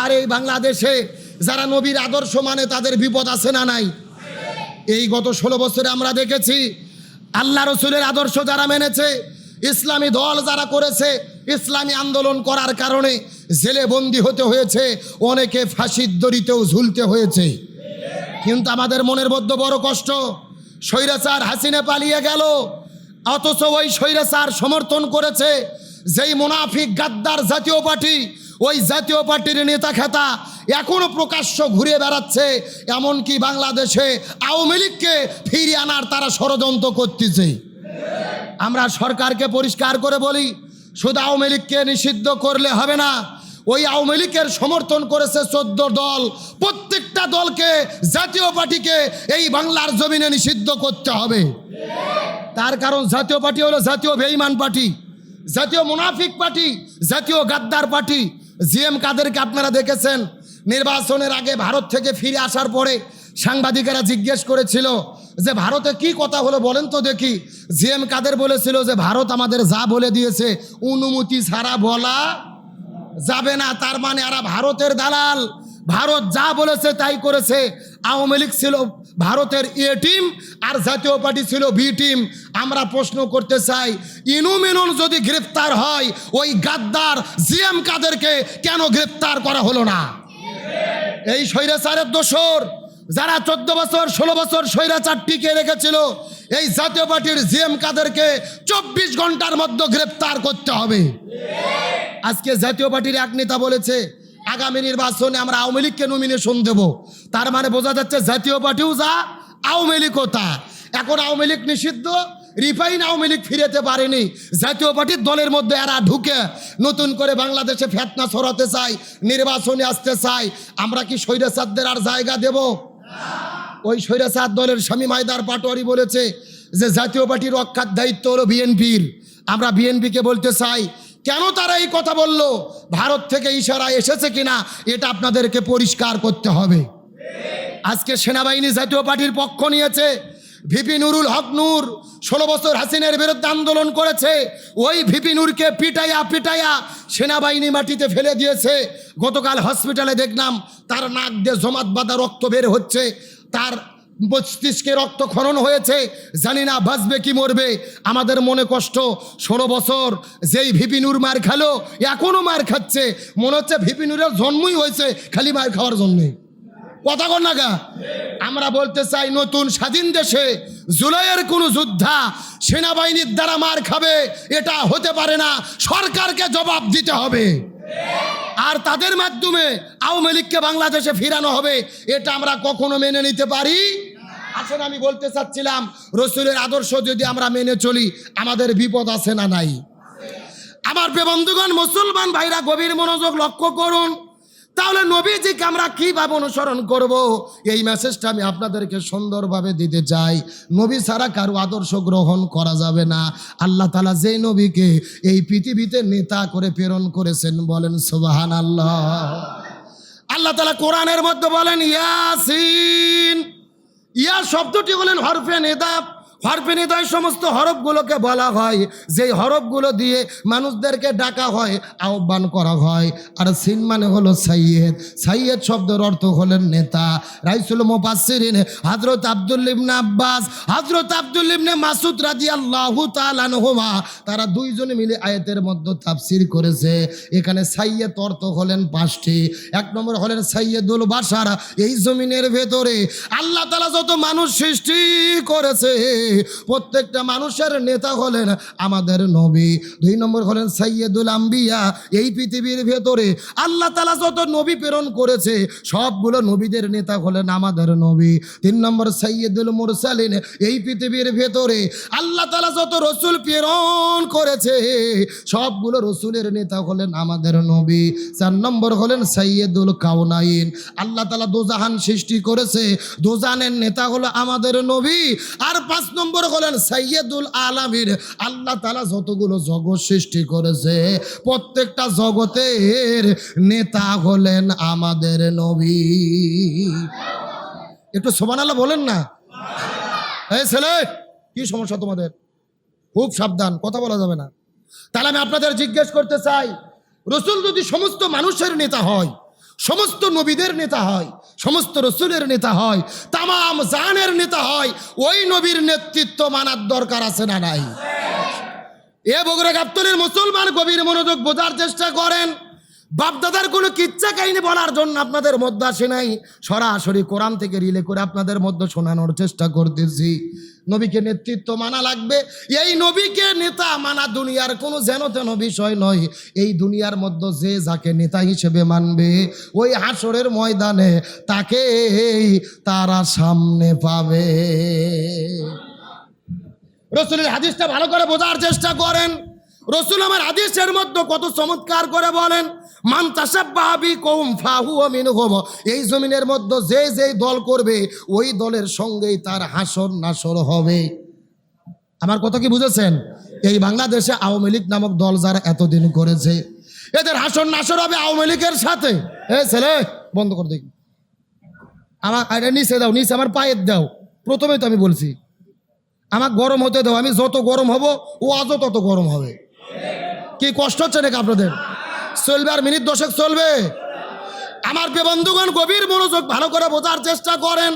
আর এই বাংলাদেশে যারা নবীর আদর্শ মানে তাদের বিপদ আছে না নাই? এই গত ষোলো বছরে আমরা দেখেছি আল্লাহ রসুলের আদর্শ যারা মেনেছে, ইসলামী দল যারা করেছে, ইসলামী আন্দোলন করার কারণে জেলে বন্দি হতে হয়েছে, অনেকে ফাঁসির দড়িতেও ঝুলতে হয়েছে। কিন্তু আমাদের মনের মধ্যে বড় কষ্ট, স্বৈরাচার হাসিনা পালিয়ে গেল, অথচ ওই স্বৈরাচার সমর্থন করেছে যেই মুনাফিক গাদ্দার জাতীয় পার্টি ওই জাতীয় পার্টির নেতা খেতা এখনও প্রকাশ্য ঘুরে বেড়াচ্ছে, এমনকি বাংলাদেশে আওয়ামী লীগকে ফিরিয়ে আনার তারা ষড়যন্ত্র করতেছে। আমরা সরকারকে পরিষ্কার করে বলি, শুধু আওয়ামী লীগকে নিষিদ্ধ করলে হবে না, ওই আওয়ামী লীগের সমর্থন করেছে চোদ্দ দল, প্রত্যেকটা দলকে, জাতীয় পার্টিকে এই বাংলার জমিনে নিষিদ্ধ করতে হবে। তার কারণ জাতীয় পার্টি হলো জাতীয় বেইমান পার্টি, জাতীয় মুনাফিক পার্টি, জাতীয় গাদ্দার পার্টি জিএম কাদেরকে আপনারা দেখেছেন? নির্বাচনের আগে ভারত থেকে ফিরে আসার পরে সাংবাদিকেরা জিজ্ঞেস করেছিল যে, ভারতে কি কথা হলো বলেন তো দেখি। জিএম কাদের বলেছিল যে, ভারত আমাদের যা বলে দিয়েছে, অনুমতি ছাড়া বলা যাবে না। তার মানে এরা ভারতের দালাল, ভারত যা বলেছে তাই করেছে। আওয়ামী লীগ ছিল ভারতের এ টিম আর জাতীয় পার্টি ছিল বি টিম আমরা প্রশ্ন করতে চাই, ইনু মিনুন যদি গ্রেপ্তার হয়, ওই গাদ্দার জিএম কাদেরকে কেন গ্রেপ্তার করা হলো না? এই স্বৈরাচারের দোসর যারা চোদ্দ বছর, ষোলো বছর স্বৈরাচার টিকে রেখেছিল, এই জাতীয় পার্টির জিএম কাদেরকে চব্বিশ ঘণ্টার মধ্যে গ্রেপ্তার করতে হবে। আজকে জাতীয় পার্টির এক নেতা বলেছে আগামী নির্বাচনে আমরা আওয়ামী লীগকে নমিনেশন দেব। তার মানে বোঝা যাচ্ছে জাতীয় পার্টিও যা আওয়ামী লীগও তা এখন আওয়ামী লীগ নিষিদ্ধ, রিফাইন আওয়ামী লীগ ফিরেতে পারেনি। জাতীয় পার্টির দলের মধ্যে এরা ঢুকে নতুন করে বাংলাদেশে ফেতনা ছড়াতে চাই নির্বাচনে আসতে চাই আমরা কি স্বৈরাচারদের আর জায়গা দেব? ওই স্বৈরাচার দলের স্বামী মাইদার পাটোয়ারি বলেছে যে, জাতীয় পার্টির রক্ষার দায়িত্ব হলো বিএনপির। আমরা বিএনপিকে বলতে চাই কেন তারা এই কথা বলল? ভারত থেকে ইশারা এসেছে কিনা? এটা আপনাদেরকে পরিষ্কার করতে হবে। আজকে সেনাবাহিনী জাতীয় পার্টির পক্ষ নিয়েছে। ভিপি নুরুল হক নূর ষোলো বছর হাসিনের বিরুদ্ধে আন্দোলন করেছে। ওই ভিপি নূরকে পিটাইয়া পিটাইয়া সেনাবাহিনী মাটিতে ফেলে দিয়েছে। গতকাল হসপিটালে দেখলাম তার নাক দিয়ে জমাত বাঁধা রক্ত বের হচ্ছে। তার মস্তিষ্কে রক্ত খনন হয়েছে, জানি না বাঁচবে কি মরবে। আমাদের মনে কষ্ট, ষোলো বছর, যেই ভিপিনুর মার খেলো এখনও মার খাচ্ছে। মনে হচ্ছে ভিপিনুরের জন্মই হয়েছে, খালি মার খাওয়ার জন্যে। কথা কর না আমরা বলতে চাই, নতুন স্বাধীন দেশে জুলাইয়ের কোনো যোদ্ধা সেনাবাহিনীর দ্বারা মার খাবে, এটা হতে পারে না। সরকারকে জবাব দিতে হবে। আর তাদের মাধ্যমে আওয়ামী লীগকে বাংলাদেশে ফিরানো হবে, এটা আমরা কখনো মেনে নিতে পারি? আসলে আমি বলতে চাচ্ছিলাম, রসুলের আদর্শ যদি আমরা মেনে চলি, আমাদের বিপদ আছে না নাই? আমার বন্ধুগণ, মুসলমান ভাইরা, গভীর মনোযোগ লক্ষ্য করুন। তাহলে নবীজিকে আমরা কীভাবে অনুসরণ করব? এই মেসেজটা আমি আপনাদেরকে সুন্দরভাবে দিতে চাই। নবী ছাড়া কারও আদর্শ গ্রহণ করা যাবে না। আল্লাহ তালা যেই নবীকে এই পৃথিবীতে নেতা করে প্রেরণ করেছেন, বলেন সোবাহান আল্লাহ আল্লাহ তালা কোরআনের মধ্যে বলেন, ইয়াসিন। ইয়া শব্দটি হলেন হরফে নেদাব। হরফে সমস্ত হরফগুলোকে বলা হয়। যেই হরফগুলো দিয়ে মানুষদেরকে ডাকা হয়, আহ্বান করা হয়। আর সিন মানে হলো সাইয়েদ। সাইয়েদ শব্দের অর্থ হলেন নেতা। রাইসুল মোপাসিরিন হাজরত আব্দুল আব্বাস হাজরত আব্দুল মাসুদ রাজি আল্লাহ তালানহুমা তারা দুইজনে মিলে আয়াতের মধ্যে তাফসির করেছে। এখানে সাইয়েদ অর্থ হলেন পাঁচটি। এক নম্বর হলেন সাইয়েদুল বাসার এই জমিনের ভেতরে আল্লাহ তালা যত মানুষ সৃষ্টি করেছে প্রত্যেকটা মানুষের নেতা হলেন আমাদের নবী। দুই নম্বর হলেন সাইয়েদুল আম্বিয়া। এই পৃথিবীর ভেতরে আল্লাহ তালা যত নবী প্রেরণ করেছে, সবগুলো নবীদের নেতা হলেন আমাদের নবী। তিন নম্বর সাইয়েদুল মুরসালিন। এই পৃথিবীর ভেতরে আল্লাহ তালা যত রসুল প্রেরণ করেছে, সবগুলো রসুলের নেতা হলেন আমাদের নবী। চার নম্বর হলেন সাইয়েদুল কাউনাইন আল্লাহ তালা দোজাহান সৃষ্টি করেছে। দোজানের নেতা হলো আমাদের নবী। আর পাঁচ নম্বর হলেন সাইয়েদুল আলামির আল্লাহ তালা যতগুলো জগৎ সৃষ্টি করেছে, প্রত্যেকটা জগতের নেতা হলেন আমাদের নবী। একটু সোমান আল্লাহ বলেন না। এই ছেলে, কি সমস্যা তোমাদের? খুব সাবধান, কথা বলা যাবে না। তাহলে আমি আপনাদের জিজ্ঞেস করতে চাই, রসুল যদি সমস্ত মানুষের নেতা হয়, সমস্ত নবীদের নেতা হয় সমস্ত রসুলের নেতা হয়, তামাম জানের নেতা হয়, ওই নবীর নেতৃত্ব মানার দরকার আছে না নাই? এ বগুড়া গাপ্তরের মুসলমান গভীর মনোযোগ বোঝার চেষ্টা করেন। বাপদাদার কোনো কিচ্ছা কাহিনী বলার জন্য আপনাদের মধ্যে আসে নাই। সরাসরি কোরআন থেকে রিলে করে আপনাদের মধ্যে শোনানোর চেষ্টা করতেছি। নবীকে নেতৃত্ব মানা লাগবে। এই নবীকে নেতা মানা দুনিয়ার কোনো যেন তেন বিষয় নয়। এই দুনিয়ার মধ্যে যে যাকে নেতা হিসেবে মানবে, ওই হাসরের ময়দানে তাকে তারা সামনে পাবে। রসুলের হাদিসটা ভালো করে বোঝার চেষ্টা করেন। রসুল আমার হাদিসের মধ্যে কত চমৎকার করে বলেন, মান তাসাব্বাহাবি কৌম ফাহু মিন এই জমিনের মধ্যে যে যেই দল করবে, ওই দলের সঙ্গেই তার হাসর নাসর হবে। আমার কথা কি বুঝেছেন? এই বাংলাদেশে আওয়ামী লীগ নামক দল যারা এতদিন করেছে, এদের হাসর নাসর হবে আওয়ামী লীগের সাথে। এ ছেলে, বন্ধ করে দেখি। আমার আরে নিচে দাও, নিচে আমার পায়ের দাও। প্রথমে তো আমি বলছি, আমার গরম হতে দাও, আমি যত গরম হব, ও আজও তত গরম হবে। কি কষ্ট হচ্ছে নাকি আপনাদের? চলবে আর মিনিট দশেক চলবে। আমার বন্ধুগণ, গভীর মনোযোগ ভালো করে বোঝার চেষ্টা করেন।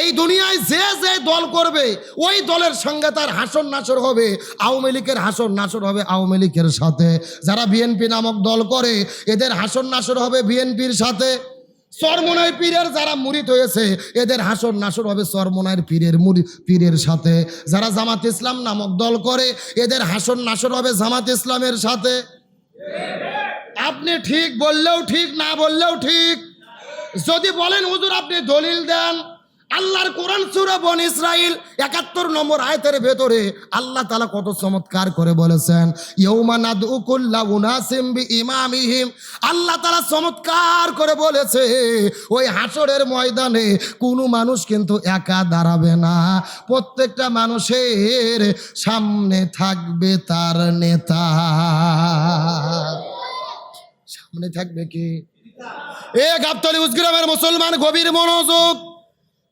এই দুনিয়ায় যে যে দল করবে, ওই দলের সঙ্গে তার হাসন নাসর হবে। আওয়ামী লীগের হাসন নাসর হবে আওয়ামী লীগের সাথে। যারা বিএনপি নামক দল করে, এদের হাসন নাসর হবে বিএনপির সাথে। চরমনায় পীরের যারা মুরিদ হয়েছে, এদের হাসর নাসর হবে সরমনায় পীরের মুরি পীরের সাথে। যারা জামাত ইসলাম নামক দল করে, এদের হাসর নাসর হবে জামাত ইসলামের সাথে। আপনি ঠিক বললেও ঠিক, না বললেও ঠিক। যদি বলেন, হুজুর আপনি দলিল দেন। আল্লাহর কোরআন সুরা বন ইসরাইল একাত্তর নম্বর আয়তের ভেতরে আল্লাহ তালা কত চমৎকার করে বলেছেন উনাসিম আল্লাহ তালা চমৎকার করে বলেছে, ওই হাসরের ময়দানে কোনো মানুষ কিন্তু একা দাঁড়াবে না। প্রত্যেকটা মানুষের সামনে থাকবে তার নেতা। সামনে থাকবে কি? এ গাবতলি উজগ্রামের মুসলমান গভীর মনোযোগ।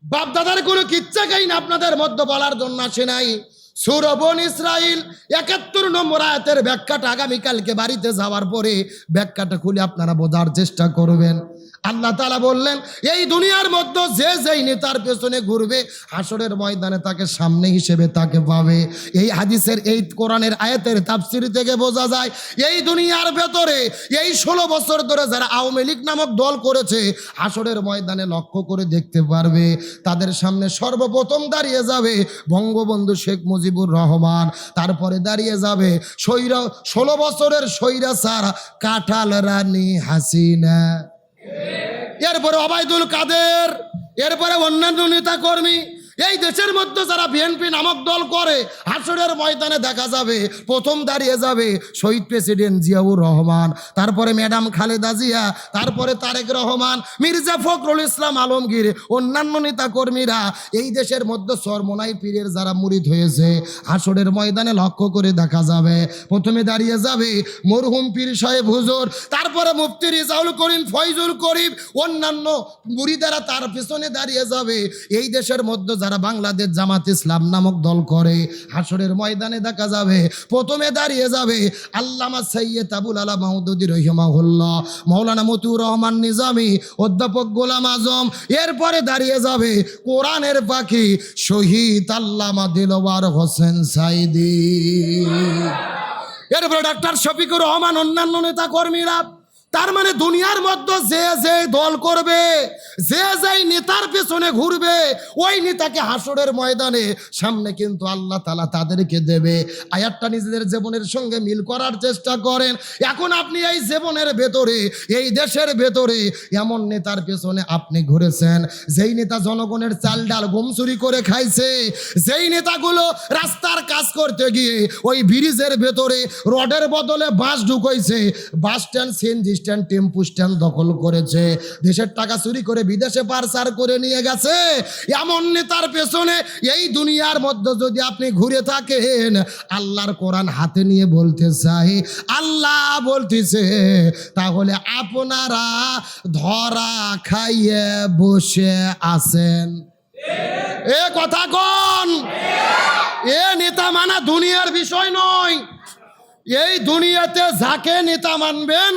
বাপদাদার কোনো কিচ্ছা কাহিন আপনাদের মধ্যে বলার জন্য আসে নাই। সুরবন ইসরাইল, একাত্তর নম্বর আয়াতের ব্যাখ্যাটা আগামীকালকে বাড়িতে যাওয়ার পরে ব্যাখ্যাটা খুলে আপনারা বোঝার চেষ্টা করবেন। আল্লাহ তালা বললেন, এই দুনিয়ার মধ্যে যে যেই নেতার পেছনে ঘুরবে হাসরের ময়দানে তাকে সামনে হিসেবে তাকে পাবে। এই হাদিসের, এই কোরআনের আয়াতের তাফসির থেকে বোঝা যায়, এই দুনিয়ার ভেতরে এই ষোলো বছর ধরে যারা আওয়ামী লীগ নামক দল করেছে হাসরের ময়দানে লক্ষ্য করে দেখতে পারবে, তাদের সামনে সর্বপ্রথম দাঁড়িয়ে যাবে বঙ্গবন্ধু শেখ মুজিবুর রহমান। তারপরে দাঁড়িয়ে যাবে সৈরা, ষোলো বছরের সৈরা সার কাঁঠাল রানী হাসিনা। এরপরে অবায়দুল কাদের এরপরে অন্যান্য নেতা কর্মী এই দেশের মধ্যে যারা বিএনপি নামক দল করে, হাসরের ময়দানে দেখা যাবে, প্রথম দাঁড়িয়ে যাবে শহীদ প্রেসিডেন্ট জিয়াউর রহমান, তারপরে ম্যাডাম খালেদা জিয়া, তারপরে তারেক রহমান, মির্জা ফখরুল ইসলাম আলমগীর, অন্যান্য নেতা কর্মীরা এই দেশের মধ্যে সরমনাই পীরের যারা মুরিদ হয়েছে, হাসরের ময়দানে লক্ষ্য করে দেখা যাবে। প্রথমে দাঁড়িয়ে যাবে মরহুম পীর সাহেব হুজুর, তারপরে মুফতি রিজাউল করিম, ফয়জুল করিম, অন্যান্য মুরিদারা তার পিছনে দাঁড়িয়ে যাবে। এই দেশের মধ্যে যারা বাংলাদেশ জামাত ইসলাম নামক দল করে হাসরের ময়দানে দেখা যাবে, প্রথমে দাঁড়িয়ে যাবে আল্লামা সৈয়দ আবুল আলা মাহমুদুদ্দি রহিমাহুল্লাহ, মৌলানা মতিউর রহমান নিজামী, অধ্যাপক গোলাম আজম, এরপরে দাঁড়িয়ে যাবে কোরআনের পাখি শহীদ আল্লামা দিলওয়ার হোসেন সাইদি। এরপরে ডাক্তার শফিকুর রহমান, অন্যান্য নেতা কর্মীরা তার মানে দুনিয়ার মধ্যে যে যে দল করবে, যে যেই নেতার পেছনে ঘুরবে, ওই নেতাকে হাসরের ময়দানে সামনে কিন্তু আল্লাহ তালা তাদেরকে দেবে। আয়াতটা নিজেদের জীবনের সঙ্গে মিল করার চেষ্টা করেন। এখন আপনি এই জীবনের ভেতরে, এই দেশের ভেতরে এমন নেতার পেছনে আপনি ঘুরেছেন, যেই নেতা জনগণের চাল ডাল গুম চুরি করে খাইছে, যেই নেতাগুলো রাস্তার কাজ করতে গিয়ে ওই ব্রিজের ভেতরে রডের বদলে বাস ঢুকাইছে bus stand, CNG stand tempo stand দখল করেছে। দেশের টাকা চুরি করে বিদেশে পারসার করে নিয়ে গেছে। এমন নেতার পেছনে এই দুনিয়ার মধ্যে যদি আপনি ঘুরে থাকেন, আল্লাহর কোরআন হাতে নিয়ে বলতে চাই, আল্লাহ বলতেছে, তাহলে আপনারা ধরা খাইয়ে বসে আছেন। এ কথা কোন? এ নেতা মানা দুনিয়ার বিষয় নয়। এই দুনিয়াতে যাকে নেতা মানবেন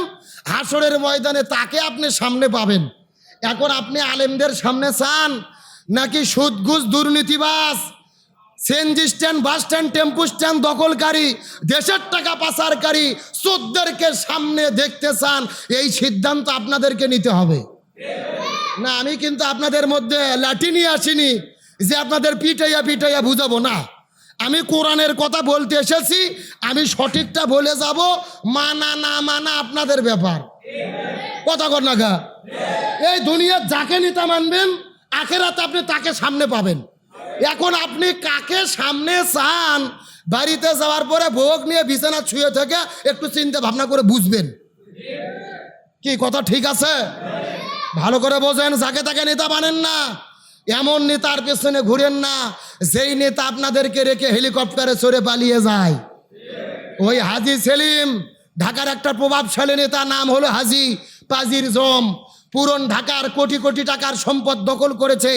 হাসরের ময়দানে তাকে আপনি সামনে পাবেন। এখন আপনি আলেমদের সামনে চান, নাকি সুদ ঘুষ দুর্নীতিবাস CNG stand, bus stand, tempo stand, দখলকারী, দেশের টাকা পাচারকারী চোদ্দেরকে সামনে দেখতে চান, এই সিদ্ধান্ত আপনাদেরকে নিতে হবে। না, আমি কিন্তু আপনাদের মধ্যে লাঠি নিয়ে আসিনি যে আপনাদের পিটাইয়া পিটাইয়া বুঝাবো না। আমি কোরআনের কথা বলতে এসেছি, আমি সঠিকটা বলে যাব, মানা না মানা আপনাদের ব্যাপার। কথা কর না গা। এই দুনিয়ার যাকে নিতে মানবেন, আখেরাতে আপনি তাকে সামনে পাবেন। এখন আপনি কাকে সামনে চান, বাড়িতে যাওয়ার পরে ভোগ নিয়ে বিছানা ছুঁয়ে থেকে একটু চিন্তা ভাবনা করে বুঝবেন। কি, কথা ঠিক আছে? ভালো করে বোঝেন, যাকে তাকে নেতা বানেন না। এমন নেতার পেছনে ঘুরেন না, যেই নেতা আপনাদেরকে রেখে হেলিকপ্টারে চড়ে পালিয়ে যায়। ওই হাজি সেলিম, ঢাকার একটা প্রভাবশালী নেতা, নাম হলো হাজি পাজির জম। পুরন ঢাকার কোটি কোটি টাকার সম্পদ দখল করেছে,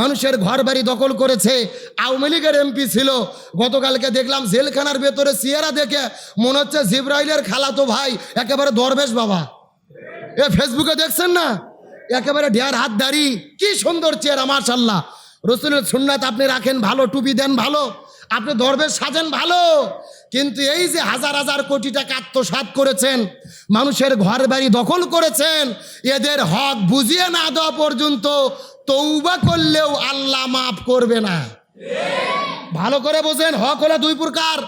মানুষের ঘর বাড়ি দখল করেছে। আওয়ামী লীগের এমপি ছিল। গতকালকে দেখলাম জেলখানার ভেতরে সিয়ারা দেখে মনে হচ্ছে জিব্রাইলের খালাতো ভাই, একেবারে দরবেশ বাবা। এ ফেসবুকে দেখছেন না? একেবারে ঢেয়ার হাত দাড়ি। কি সুন্দর চেহারা মার্শাল্লাহ রসুলের সুন্নাত আপনি রাখেন ভালো, টুপি দেন ভালো, আপনি দরবেশ সাজেন ভালো। কিন্তু এই যে হাজার হাজার কোটি টাকা আত্মসাৎ করেছেন, মানুষের ঘর বাড়ি দখল করেছেন, এদের হক বুঝিয়ে না দেওয়া পর্যন্ত তৌবা করলেও আল্লাহ মাফ করবে না। ভালো করে বোঝেন, হক হলো দুই প্রকার।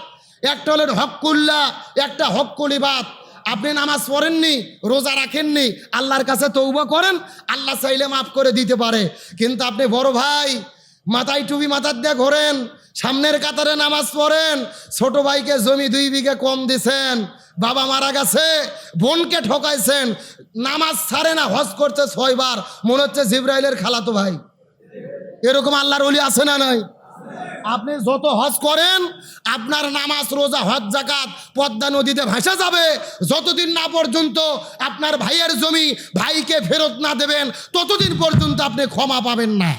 একটা হলো হকুল্লা একটা হক হকুলিবাদ আপনি নামাজ পড়েননি, রোজা রাখেননি, আল্লাহর কাছে তৌবা করেন, আল্লাহ চাইলে মাফ করে দিতে পারে। কিন্তু আপনি বড় ভাই, মাথায় টুপি মাথার দিয়ে ঘোরেন, সামনের কাতারে নামাজ পড়েন, ছোট ভাইকে জমি দুই বিঘে কম দিছেন, বাবা মারা গেছে, বোনকে ঠকাইছেন, নামাজ ছাড়ে না, হজ করতে ছয়বার, মনে হচ্ছে জিব্রাইলের খালাতো ভাই। এরকম আল্লাহর অলি আছে না নাই? আপনি যত হজ করেন, আপনার নামাজ, রোজা, হজ জাকাত পদ্মা নদীতে ভাসা যাবে। যতদিন না পর্যন্ত আপনার ভাইয়ের জমি ভাইকে ফেরত না দেবেন, ততদিন পর্যন্ত আপনি ক্ষমা পাবেন না।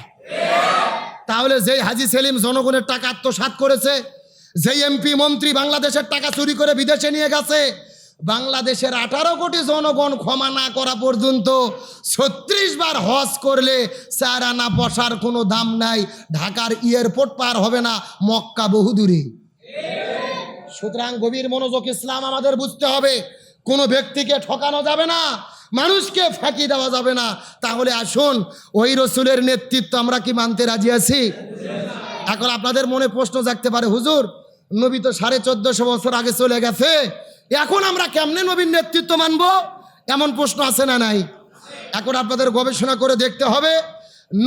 তাহলে যেই হাজি সেলিম জনগণের টাকা আত্মসাৎ করেছে, যেই এমপি, মন্ত্রী বাংলাদেশের টাকা চুরি করে বিদেশে নিয়ে গেছে বাংলাদেশের আঠারো কোটি জনগণ ক্ষমা না করা পর্যন্ত ছত্রিশ বার হজ করলে চার আনা বসার কোনো দাম নাই। ঢাকার এয়ারপোর্ট পার হবে না, মক্কা বহুদূরে সুতরাং গভীর মনোযোগ ইসলাম আমাদের বুঝতে হবে। কোনো ব্যক্তিকে ঠকানো যাবে না, মানুষকে ফাঁকি দেওয়া যাবে না। তাহলে আসুন, ওই রসুলের নেতৃত্ব আমরা কি মানতে রাজি আছি? এখন আপনাদের মনে প্রশ্ন জাগতে পারে, হুজুর, নবী তো সাড়ে চোদ্দশো বছর আগে চলে গেছে। এখন আমরা কেমনে নবীর নেতৃত্ব মানব? এমন প্রশ্ন আছে না নাই? এখন আপনাদের গবেষণা করে দেখতে হবে,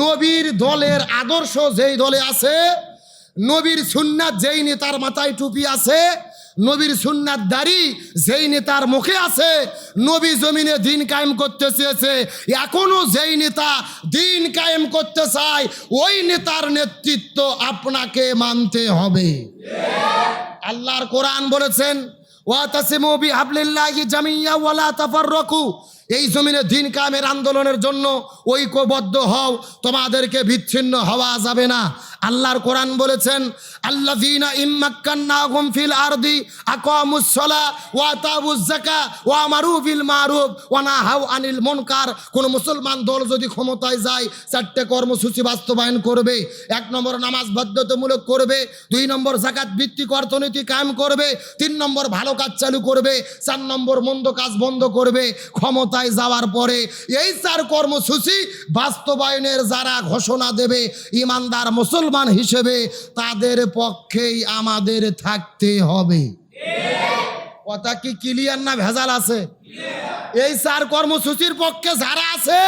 নবীর দলের আদর্শ যেই দলে আছে, নবীর সুন্নাত যেই নেতার মাথায় টুপি আছে, নবীর সুন্নাত দাড়ি যেই নেতার মুখে আছে, নবী জমিনে দিন কায়েম করতে চেয়েছে, এখনও যেই নেতা দিন কায়েম করতে চায়, ওই নেতার নেতৃত্ব আপনাকে মানতে হবে। আল্লাহর কোরআন বলেছেন ওয়াতাসিমু বিহাবলিল্লাহি জামিয়া ওয়ালা তাফাররাকু এই জমিনে দিন কামের আন্দোলনের জন্য ঐক্যবদ্ধ হও, তোমাদেরকে বিচ্ছিন্ন হওয়া যাবে না। আল্লাহর কোরআন বলেছেন ইম্মাক্কান্নাহুম ফিল আরদি আকামুস সালা ওয়া মারুফ ওয়া নাহাউ আনিল মুনকার। কোন মুসলমান দল যদি ক্ষমতায় যায়, চারটে কর্মসূচি বাস্তবায়ন করবে, এক নম্বর নামাজ বাধ্যতামূলক করবে, দুই নম্বর জাকাত ভিত্তিক অর্থনীতি কায়েম করবে, তিন নম্বর ভালো কাজ চালু করবে, চার নম্বর মন্দ কাজ বন্ধ করবে ক্ষমতায় যাওয়ার পরে এই চার কর্মসূচি বাস্তবায়নের যারা ঘোষণা দেবে, ইমানদার মুসলমান হিসেবে তাদের পক্ষেই আমাদের থাকতে হবে। কথা কি ক্লিয়ার না ভেজাল আছে? এই চার কর্মসূচির পক্ষে যারা আছে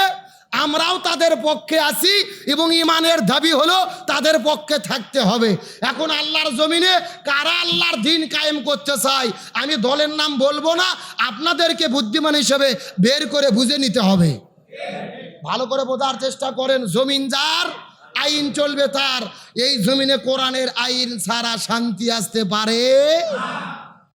আমরাও তাদের পক্ষে আছি এবং ইমানের দাবি হলো তাদের পক্ষে থাকতে হবে। এখন আল্লাহর জমিনে কারা আল্লাহর দিন কায়েম করতে চায়, আমি দলের নাম বলব না, আপনাদেরকে বুদ্ধিমান হিসেবে বের করে বুঝে নিতে হবে। ভালো করে বোঝার চেষ্টা করেন, জমিন যার, আইন চলবে তার। এই জমিনে কোরআনের আইন ছাড়া শান্তি আসতে পারে